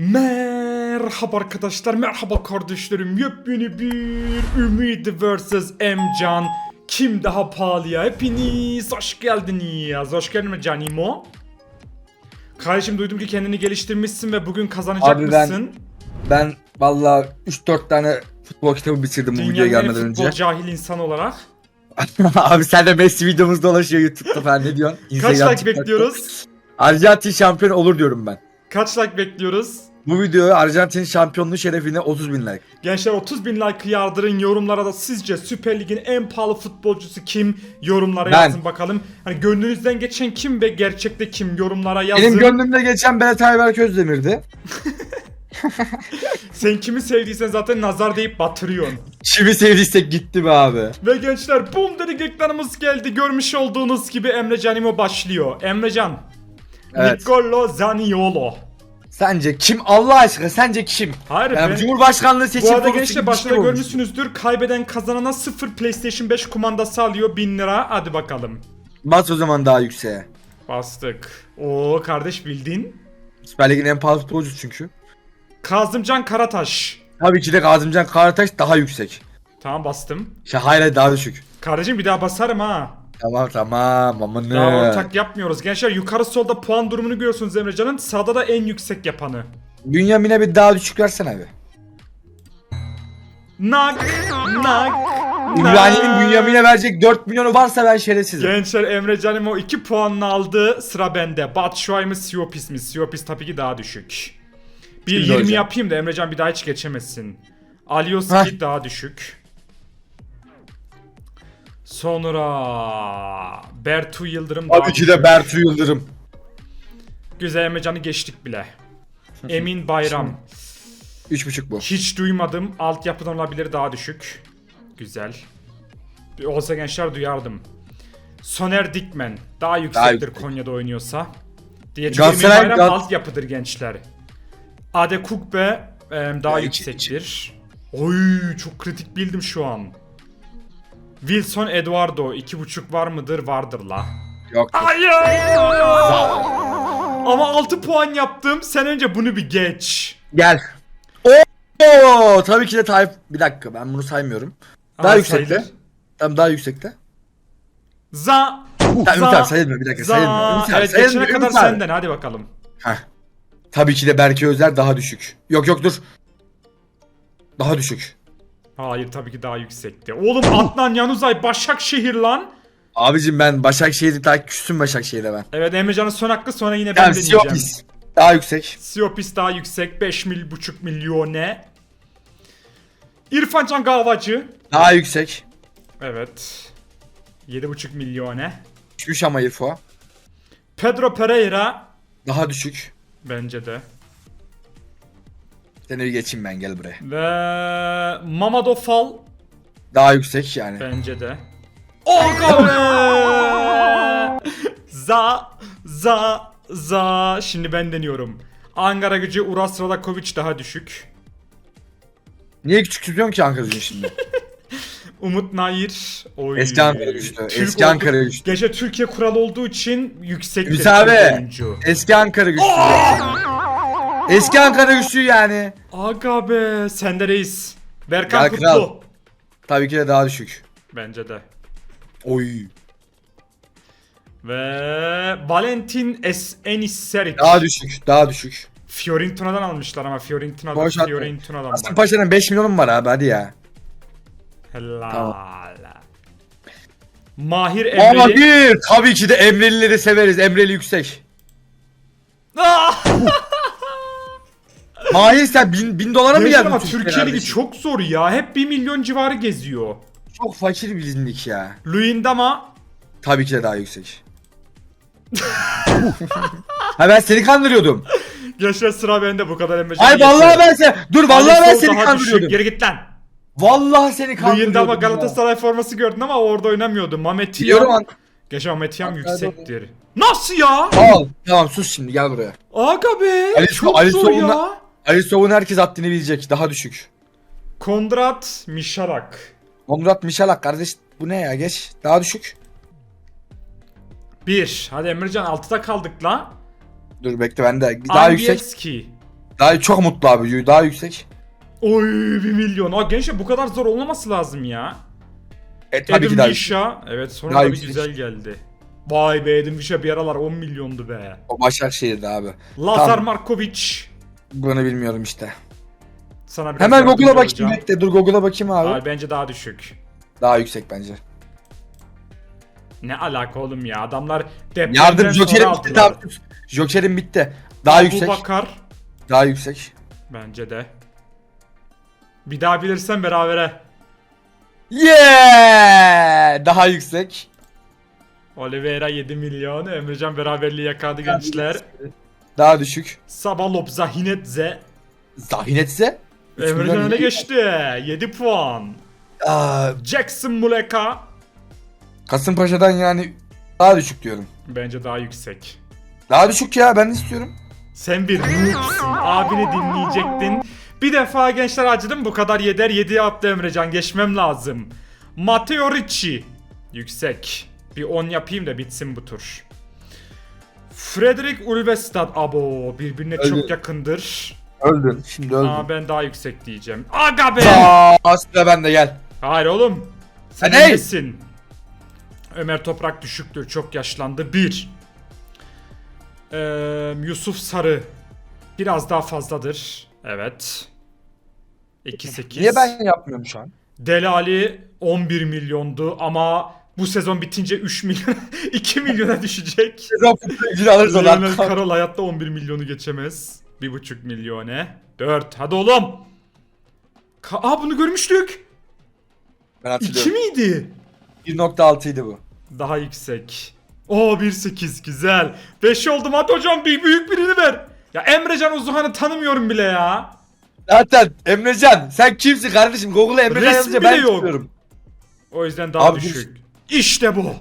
Merhaba arkadaşlar, merhaba kardeşlerim. Yepyeni bir Ümit vs Emcan. Kim daha pahalıya? Hepiniz hoş geldiniz. Hoş geldin mi Canimo? Kardeşim duydum ki kendini geliştirmişsin ve bugün kazanacak Abi ben mısın? Ben valla 3-4 tane futbol kitabı bitirdim bu videoya Dünyanın en gelmeden futbol önce. cahil insan olarak. Abi sen de Messi videomuz dolaşıyor YouTube'da falan ne diyorsun? Kaç Instagram, like TikTok'ta. bekliyoruz? Arjantin şampiyon olur diyorum ben. Kaç like bekliyoruz? Bu videoya Arjantin şampiyonluğu şerefine 30 bin like. Gençler 30 bin like yardırın yorumlara da sizce Süper Lig'in en pahalı futbolcusu kim? Yorumlara Ben. yazın bakalım. Hani gönlünüzden geçen kim ve gerçekte kim? Yorumlara yazın. Benim gönlümde geçen Berat Ayberk Özdemir'di. Sen kimi sevdiysen zaten nazar deyip batırıyorsun. Kimi sevdiysek gitti be abi. Ve gençler boom dedik ekranımız geldi. Görmüş olduğunuz gibi Emre Canimo başlıyor. Emrecan. Evet. Nicolo Zaniolo. Sence kim Allah aşkına sence kim? Hayır Yani be. Cumhurbaşkanlığı seçim Bu arada gençler başta şey görmüşsünüzdür. Kaybeden kazanana 0 PlayStation 5 kumandası alıyor 1000 lira. Hadi bakalım. Bas o zaman daha yükseğe. Bastık. Oo kardeş bildin. Süper Lig'in en pahalı futbolcusu çünkü. Kazımcan Karataş. Tabii ki de Kazımcan Karataş daha yüksek. Tamam bastım. Şey hayır, daha düşük. Kardeşim bir daha basarım ha. Tamam tamam aman Daha ortak yapmıyoruz. Gençler yukarı solda puan durumunu görüyorsunuz Emrecan'ın. Sağda da en yüksek yapanı. Bünyamin'e bir daha düşük versene abi. Nak nak. İbrahim'in Bünyamin'e verecek 4 milyonu varsa ben şerefsizim. Gençler Emre Canimo 2 puanını aldı. Sıra bende. Batshuayi mi Siopis mi? Siopis tabii ki daha düşük. Bir Şimdi 20 hocam. yapayım da Emrecan bir daha hiç geçemesin. Alioski Heh. daha düşük. Sonra Bertu Yıldırım daha Tabii ki de Bertu Yıldırım. Güzel Emrecan'ı geçtik bile. Emin Bayram. 3.5 bu. Hiç duymadım. Altyapıdan olabilir daha düşük. Güzel. Bir Olsa gençler duyardım. Soner Dikmen. Daha yüksektir yüksek. Konya'da oynuyorsa. Diye çünkü Emin Bayram Gal- altyapıdır gençler. Ade Kukbe e, daha Ya, iki- yüksektir. Oy çok kritik bildim şu an. Wilson Eduardo 2.5 var mıdır? Vardır la. Yok. Hayır! Ama 6 puan yaptım. Sen önce bunu bir geç. Gel. Oo tabii ki de Tayyip. Bir dakika ben bunu saymıyorum. Daha Ama yüksekte. sayılır. Tamam daha yüksekte. Za. Tamam Ümit abi sayılmıyor bir dakika sayılmıyor. za. Ümit abi, Evet sayılmıyor, geçene kadar abi. senden hadi bakalım. Heh. Tabii ki de Berke Özer daha düşük. Yok yok dur. Daha düşük. Hayır tabii ki daha yüksekti. Oğlum Adnan Yanuzay Başakşehir lan. Abicim ben Başakşehir'i takip küstüm Başakşehir'e ben. Evet Emrecan'ın son hakkı sonra yine ben Tamam deneyeceğim. Siopis. Daha yüksek. Siopis daha yüksek 5 mil buçuk milyone. İrfan Can Gavacı. Daha yüksek. Evet. 7,5 milyone. Düşmüş ama İrfo. Pedro Pereira. Daha düşük. Bence de. Seni bir geçeyim ben gel buraya. Ve Mamadou Fall. Daha yüksek yani. Bence de. Aga be! za za za şimdi ben deniyorum. Ankara gücü Uras Radakovic daha düşük. Niye küçük tutuyorsun ki Ankara'cığım şimdi? Umut Nair. Oy. Eski Ankara güçlü. Türk Eski oldu- Ankara güçlü. Gece Türkiye kuralı olduğu için yüksek abi. oyuncu. Eski Ankara güçlü. Eski Ankara güçlü yani. Aga be sende reis. Berkan Kutlu. kral. Tabii ki de daha düşük. Bence de. Oy. Ve Valentin Es Eniseric. Daha düşük. Daha düşük. Fiorentina'dan almışlar ama Fiorentina'da Boş atma. Fiorentina'dan Aslan bak. Paşa'nın 5 milyonum var abi hadi ya. Helal. Mahir Ama Emre'yi... bir tabii ki de Emrelileri severiz. Emreli yüksek. Mahir sen bin, bin dolara mı geldin? ama Türkiye Ligi çok zor ya. Hep 1 milyon civarı geziyor. Çok fakir bir lig ya. Luyendama Tabii ki de daha yüksek. ha ben seni kandırıyordum. Gençler sıra bende bu kadar Emre'cim. Ay vallahi ben sen dur vallahi ben seni kandırıyordum. Geri git lan. Vallahi seni kandırıyordum. Luyendama ya. Galatasaray forması gördün ama orada oynamıyordu. Mamet Biliyorum Yam. an. Gençler Mamet Hatta yüksektir. Nasıl ya? Al. Tamam sus şimdi gel buraya. Aga be. Ali- çok Ali zor ya. Ali Sov'un herkes haddini bilecek. Daha düşük. Kondrat Mişarak. Konrad Mişalak kardeş bu ne ya geç. Daha düşük. 1. Hadi Emrecan 6'da kaldık la. Dur bekle ben de. Daha yüksek. Angielski. Daha çok mutlu abi. Daha yüksek. Oy 1 milyon. Aa gençler bu kadar zor olmaması lazım ya. E tabii ki daha yüksek. Evet sonra Daha da bir yüksek. güzel geldi. Vay be Adam Wisha bir aralar 10 milyondu be. O Başakşehir'de abi. Lazar Tamam. Markovic. Bunu bilmiyorum işte. Sana biraz Hemen yardımcı Google'a olacağım. bakayım. Bekle dur Google'a bakayım abi. Ay, bence daha düşük. Daha yüksek bence. Ne alaka oğlum ya adamlar depremden Yardım Joker'im bitti tamam. Joker'im bitti. Daha Abu yüksek. Bakar. Daha yüksek. Bence de. Bir daha bilirsen berabere. Yeah! Daha yüksek. Oliveira 7 milyon. Emrecan beraberliği yakaladı gençler. Daha düşük. Sabalop Zahinetze. Zahinetse. Milyon öne geçti. 7 puan. Aa, Jackson Muleka. Kasımpaşa'dan yani daha düşük diyorum. Bence daha yüksek. Daha düşük ya ben istiyorum. Sen bir noobsun. Abini dinleyecektin. Bir defa gençler acıdım bu kadar yeder 7'ye attı Emrecan. Geçmem lazım. Matteo Ricci. Yüksek. Bir 10 yapayım da bitsin bu tur. Frederick Ulvestad. Abo birbirine Öldü. çok yakındır. Öldün. Şimdi öldün. Aa ben daha yüksek diyeceğim. Aga be! Aa, sıra bende gel. Hayır oğlum. Sen ne? nesin? Ömer Toprak düşüktür. Çok yaşlandı. 1. Ee, Yusuf Sarı. Biraz daha fazladır. Evet. 2-8. Niye ben yapmıyorum şu an? Delali 11 milyondu ama bu sezon bitince 3 milyon 2 milyona düşecek. Sezon futbolcunu alırız Lionel oradan. Karol hayatta 11 milyonu geçemez. 1,5 milyone. 4. Hadi oğlum. Ka Aa bunu görmüştük. Ben 2 hatırlıyorum. miydi? 1.6 idi bu. Daha yüksek. Oo 1.8 güzel. 5 oldum hadi hocam bir büyük birini ver. Ya Emrecan Uzuhan'ı tanımıyorum bile ya. Zaten Emrecan sen kimsin kardeşim? Google'a Emrecan Resmi yazınca ben yok. çıkıyorum. O yüzden daha Abi düşük. İşte bu.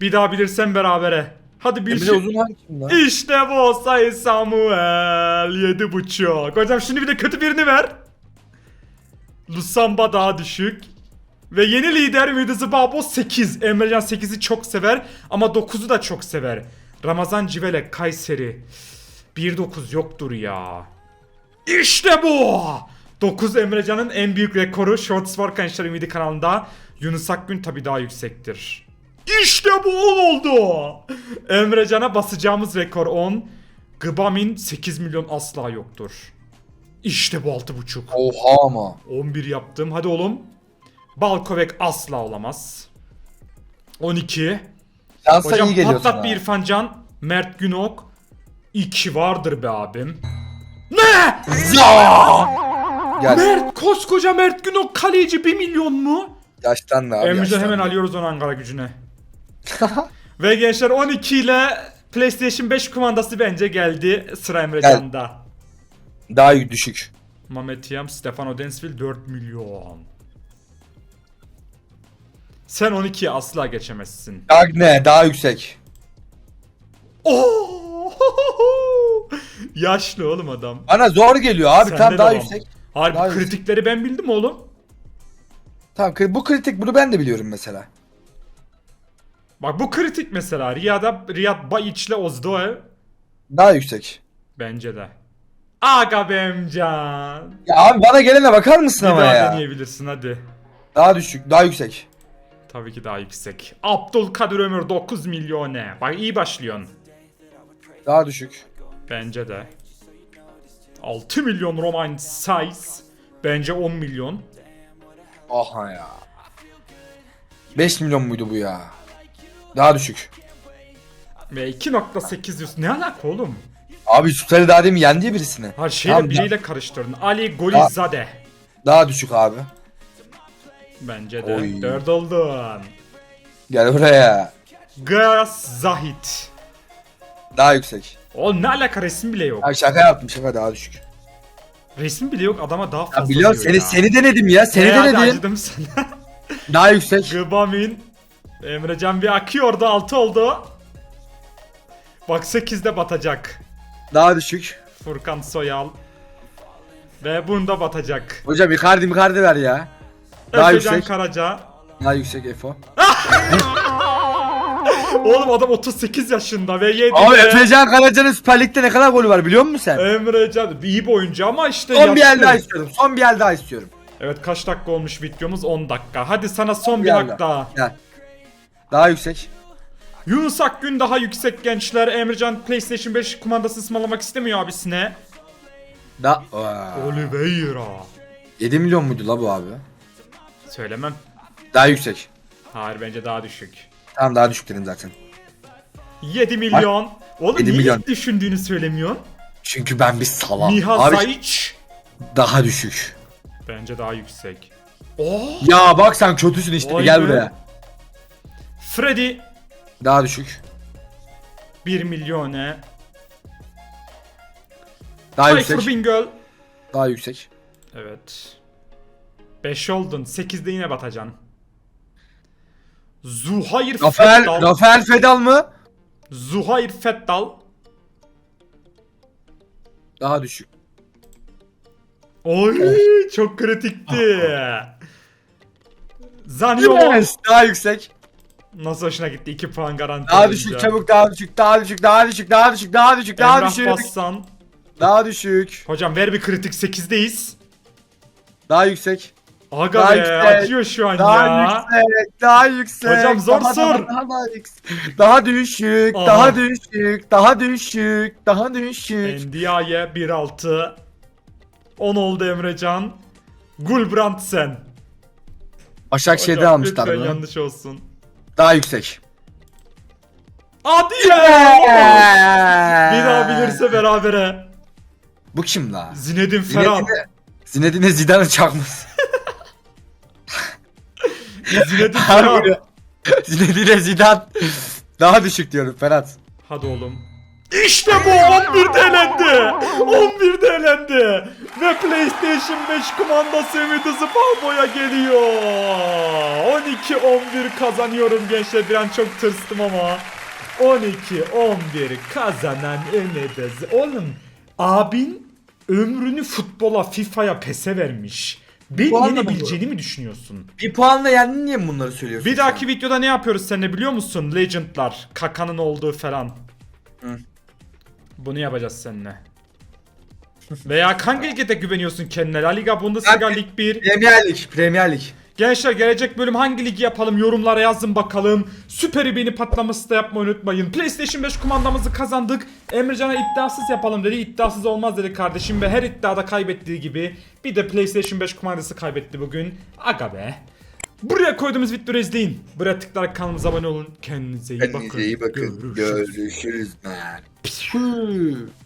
Bir daha bilirsen berabere. Hadi bir Emre şey. Uzun hangi kim lan? İşte bu Sayın Samuel. Yedi buçuk. Hocam şimdi bir de kötü birini ver. Lusamba daha düşük. Ve yeni lider Ümidi Babo 8. Emrecan 8'i çok sever ama 9'u da çok sever. Ramazan Civelek Kayseri. 1-9 yoktur ya. İşte bu. 9 Emrecan'ın en büyük rekoru Shorts var Gençler Ümidi kanalında. Yunus Akgün tabi daha yüksektir. İşte bu 10 oldu. Emrecan'a basacağımız rekor 10. Gıbamin 8 milyon asla yoktur. İşte bu 6.5. Oha ama. 11 yaptım. Hadi oğlum. Balkovek asla olamaz. 12. Şansa Hocam iyi patlat bir İrfan Can. Mert Günok. 2 vardır be abim. Ne? Ya! Gel. Mert koskoca Mert Günok kaleci 1 milyon mu? Yaştan da abi. Emrecan hemen alıyoruz onu Ankara gücüne. Ve gençler 12 ile PlayStation 5 kumandası bence geldi sıra Emrecan'da. Daha düşük. Mehmet Yam, Stefano Densville 4 milyon. Sen 12'ye asla geçemezsin. Daha ne? Daha yüksek. Oo! Yaşlı oğlum adam. Bana zor geliyor abi. Sende Tam de daha var. yüksek. Harbi Daha yüksek. kritikleri ben bildim oğlum. Tamam bu kritik bunu ben de biliyorum mesela. Bak bu kritik mesela. Riyad'a Riyad Bayiç'le Ozdoev Daha yüksek. bence de. Aga be Emcan. Ya abi bana gelene bakar mısın Bir ama daha ya? deneyebilirsin hadi. Daha düşük, daha yüksek. Tabii ki daha yüksek. Abdülkadir Ömür 9 milyone. Bak iyi başlıyorsun. Daha düşük. Bence de. 6 milyon Roman Size. Bence 10 milyon. Aha ya. 5 milyon muydu bu ya? Daha düşük. Ve 2.8 yüz. Ne alaka oğlum? Abi Sultan'ı daha demin yendi birisini. Ha şeyle Tamam, biriyle karıştırdın. Ali Golizade. Daha düşük abi. Bence de. Oy. 4 oldun. Gel buraya. Gaz Zahit. Daha yüksek. O ne alaka resim bile yok. Abi şaka yaptım şaka daha düşük. Resim bile yok adama daha fazla Ya biliyorum diyor seni ya. seni denedim ya. Seni hadi denedim. acıdım sana. Daha yüksek. Gıbamin. Emrecan bir akıyordu 6 oldu. Bak 8'de batacak. Daha düşük. Furkan Soyal. Ve bunda batacak. Hocam Icardi Icardi ver ya. Daha Efecan yüksek. Karaca. Daha yüksek Efo. Oğlum adam 38 yaşında ve 7 Abi Efecan Karaca'nın Süper Lig'de ne kadar golü var biliyor musun sen? Emrecan iyi bir oyuncu ama işte Son bir yaşlı. el daha istiyorum. Son bir el daha istiyorum. Evet kaç dakika olmuş videomuz? 10 dakika. Hadi sana son bir hak daha. Gel. Daha yüksek. Yunus Akgün daha yüksek gençler. Emrecan PlayStation 5 kumandası ısmarlamak istemiyor abisine. Da Oliveira. 7 milyon muydu la bu abi? Söylemem. Daha yüksek. Hayır bence daha düşük. Tamam daha düşük dedim zaten. 7 milyon. Oğlum 7 niye milyon. ilk düşündüğünü söylemiyorsun? Çünkü ben bir salam. Miha Abi daha düşük. Bence daha yüksek. Oh. Ya bak sen kötüsün işte Vay gel be. buraya. Freddy. Daha düşük. 1 milyone. Daha Tayfur yüksek. Bingöl. Daha yüksek. Evet. 5 oldun. 8'de yine batacaksın. Zuhair Rafael, Fettal. Rafael Fedal mı? Zuhair Fettal. Daha düşük. Oy çok kritikti. Zaniolo. Yes, daha yüksek. Nasıl hoşuna gitti? 2 puan garanti. Daha olunca. düşük çabuk daha düşük daha düşük daha düşük daha düşük daha düşük daha Emrah düşük. Bassan. Daha düşük. Hocam ver bir kritik 8'deyiz. Daha yüksek. Aga Daha be yüksek. acıyor şu an Daha ya. yüksek. Daha yüksek. Hocam zor daha, sor. Daha, daha, daha, yüksek. daha düşük. Aha. Daha düşük. Daha düşük. Daha düşük. Ndiaye 1-6. 10 oldu Emrecan. Gulbrandsen. Başakşehir'de Hocam, almışlar lütfen bunu. yanlış olsun. Daha yüksek. Hadi ya. Bir daha bilirse berabere. Bu kim la? Zinedine Ferhan. Zinedine, Zinedine Zidane'ı çakmış. Zinedine ya. Zinedine Zidane. Daha düşük diyorum Ferhat. Hadi oğlum. İşte bu 11'de elendi. 11'de elendi. Ve PlayStation 5 kumandası Ümit Hızı Palbo'ya geliyor. 12-11 kazanıyorum gençler. Bir an çok tırstım ama. 12-11 kazanan Hızı. Oğlum abin ömrünü futbola, FIFA'ya, PES'e vermiş. Beni Bu anlamda yenebileceğini mi düşünüyorsun? Bir puanla yendin niye bunları söylüyorsun? Bir dahaki videoda ne yapıyoruz seninle biliyor musun? Legend'lar, Kaka'nın olduğu falan. Hı. Bunu yapacağız seninle. Veya hangi ligde güveniyorsun kendine? La Liga, Bundesliga, Lig 1. Premier Lig. Premier Lig. Gençler gelecek bölüm hangi ligi yapalım yorumlara yazın bakalım. Süperi beni patlaması da yapmayı unutmayın. PlayStation 5 kumandamızı kazandık. Emrecan'a iddiasız yapalım dedi. İddiasız olmaz dedi kardeşim ve her iddiada kaybettiği gibi bir de PlayStation 5 kumandası kaybetti bugün. Aga be. Buraya koyduğumuz videoları izleyin. Buraya tıklayarak kanalımıza abone olun. Kendinize iyi bakın. Kendinize iyi bakın. Görüşürüz. Görüşürüz. man.